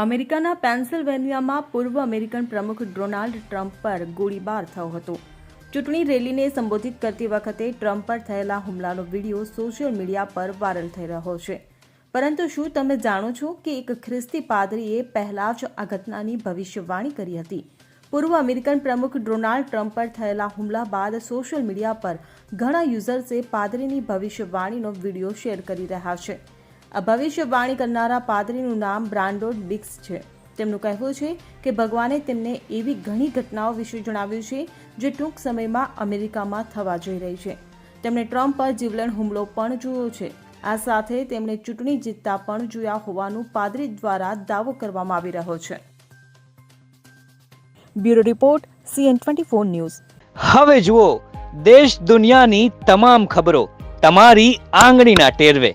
અમેરિકાના પેન્સિલ્વેનિયામાં પૂર્વ અમેરિકન પ્રમુખ ડોનાલ્ડ ટ્રમ્પ પર ગોળીબાર થયો હતો. ચૂંટણી રેલીને સંબોધિત કરતી વખતે ટ્રમ્પ પર થયેલા હુમલાનો વીડિયો સોશિયલ મીડિયા પર વાયરલ થઈ રહ્યો છે. પરંતુ શું તમે જાણો છો કે એક ખ્રિસ્તી પાદરીએ પહેલા જ આ ઘટનાની ભવિષ્યવાણી કરી હતી? પૂર્વ અમેરિકન પ્રમુખ ડોનાલ્ડ ટ્રમ્પ પર થયેલા હુમલા બાદ સોશિયલ મીડિયા પર ઘણા યુઝર્સે પાદરીની ભવિષ્યવાણીનો વીડિયો શેર કરી રહ્યા છે. આ ભવિષ્યવાણી કરનારા પાદરીનું નામ બ્રાન્ડો ડિક્સ છે. તેમનું કહેવું છે કે ભગવાને તેમને એવી ઘણી ઘટનાઓ વિશે જણાવ્યું છે જે ટૂંક સમયમાં અમેરિકામાં થવા જઈ રહી છે. તેમણે ટ્રમ્પ પર જીવલેણ હુમલો પણ જોયો છે. આ સાથે તેમણે ચૂંટણી જીતતા પણ જોયા હોવાનું પાદરી દ્વારા દાવો કરવામાં આવી રહ્યો છે. Bureau report, CN twenty four news. હવે જુઓ, દેશ દુનિયાની તમામ ખબરો તમારી આંગળીના ટેરવે.